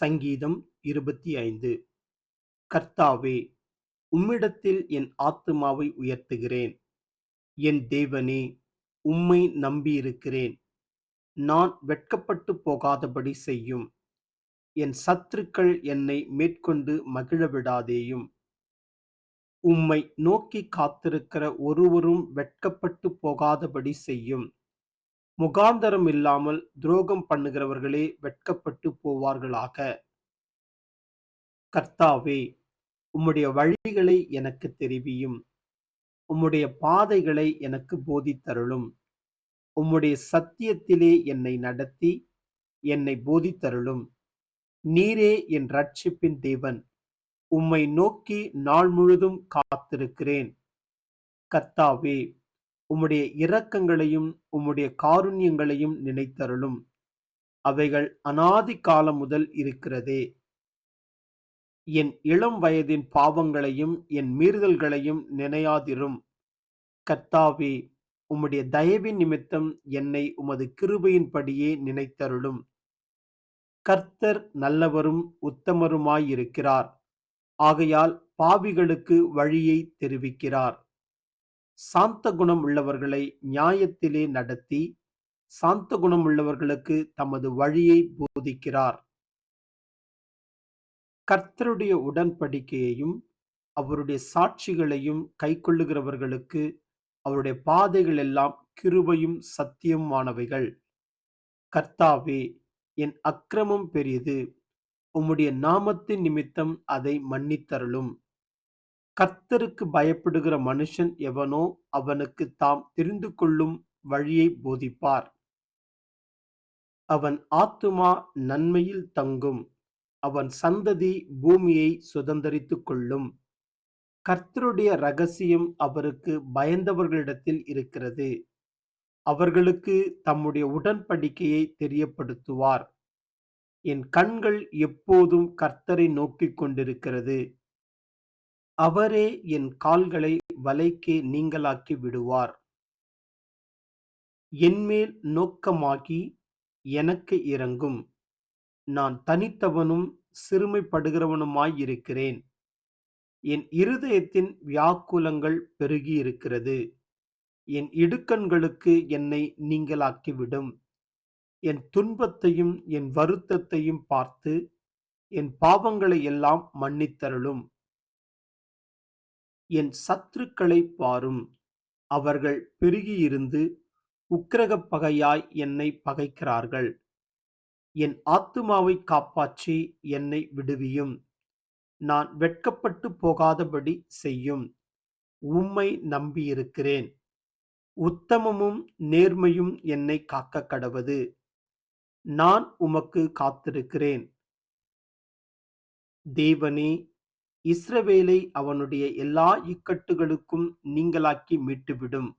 சங்கீதம் இருபத்தி ஐந்து. கர்த்தாவே உம்மிடத்தில் என் ஆத்துமாவை உயர்த்துகிறேன். என் தேவனே உம்மை நம்பியிருக்கிறேன். நான் வெட்கப்பட்டு போகாதபடி செய்யும். என் சத்துருக்கள் என்னை மேற்கொண்டு மகிழவிடாதேயும் உம்மை நோக்கி காத்திருக்கிற ஒருவரும் வெட்கப்பட்டு போகாதபடி செய்யும். முகாந்தரம் இல்லாமல் துரோகம் பண்ணுகிறவர்களே வெட்கப்பட்டு போவார்களாக. கர்த்தாவே உம்முடைய வழிகளை எனக்கு தெரிவியும். உம்முடைய பாதைகளை எனக்கு போதித்தருளும். உம்முடைய சத்தியத்திலே என்னை நடத்தி என்னை போதித்தருளும். நீரே என் ரட்சிப்பின் தேவன். உம்மை நோக்கி நாள் முழுதும் காத்திருக்கிறேன். கர்த்தாவே உம்முடைய இரக்கங்களையும் உம்முடைய காருண்யங்களையும் நினைத்தருளும். அவைகள் அனாதி காலம் முதல் இருக்கிறதே. என் இளம் வயதின் பாவங்களையும் என் மீறுதல்களையும் நினையாதிரும். கர்த்தாவே உம்முடைய தயவின் நிமித்தம் என்னை உமது கிருபையின்படியே நினைத்தருளும். கர்த்தர் நல்லவரும் உத்தமருமாயிருக்கிறார். ஆகையால் பாவிகளுக்கு வழியை தெரிவிக்கிறார். சாந்த குணம் உள்ளவர்களை நியாயத்திலே நடத்தி சாந்த குணம் உள்ளவர்களுக்கு தமது வழியை போதிக்கிறார். கர்த்தருடைய உடன்படிக்கையையும் அவருடைய சாட்சிகளையும் கைக்கொள்ளுகிறவர்களுக்கு அவருடைய பாதைகள் எல்லாம் கிருபையும் சத்தியமானவைகள். கர்த்தாவே என் அக்கிரமம் பெரியது. உம்முடைய நாமத்தின் நிமித்தம் அதை மன்னித்தருளும். கர்த்தருக்கு பயப்படுகிற மனுஷன் எவனோ அவனுக்கு தாம் தெரிந்து கொள்ளும் வழியை போதிப்பார். அவன் ஆத்துமா நன்மையில் தங்கும். அவன் சந்ததி பூமியை சுதந்திரித்துக் கொள்ளும். கர்த்தருடைய ரகசியம் அவருக்கு பயந்தவர்களிடத்தில் இருக்கிறது. அவர்களுக்கு தம்முடைய உடன்படிக்கையை தெரியப்படுத்துவார். என் கண்கள் எப்போதும் கர்த்தரை நோக்கிக் கொண்டிருக்கிறது. அவரே என் கால்களை வலைக்கு நீங்களாக்கி விடுவார். என்மேல் நோக்கமாகி எனக்கு இறங்கும். நான் தனித்தவனும் சிறுமைப்படுகிறவனுமாயிருக்கிறேன். என் இருதயத்தின் வியாக்குலங்கள் பெருகியிருக்கிறது. என் இடுக்கண்களுக்கு என்னை நீங்களாக்கிவிடும் என் துன்பத்தையும் என் வருத்தத்தையும் பார்த்து என் பாவங்களை எல்லாம் மன்னித்தருளும். என் சத்துருக்களை பாரும். அவர்கள் பெருகியிருந்து உக்கிரகப் பகையாய் என்னை பகைக்கிறார்கள். என் ஆத்துமாவை காப்பாற்றி என்னை விடுவியும். நான் வெட்கப்பட்டு போகாதபடி செய்யும். உம்மை நம்பியிருக்கிறேன். உத்தமமும் நேர்மையும் என்னை காக்க கடவது. நான் உமக்கு காத்திருக்கிறேன். தேவனே இஸ்ரவேலை அவனுடைய எல்லா இக்கட்டுகளுக்கும் நீங்களாக்கி மீட்டுவிடும்.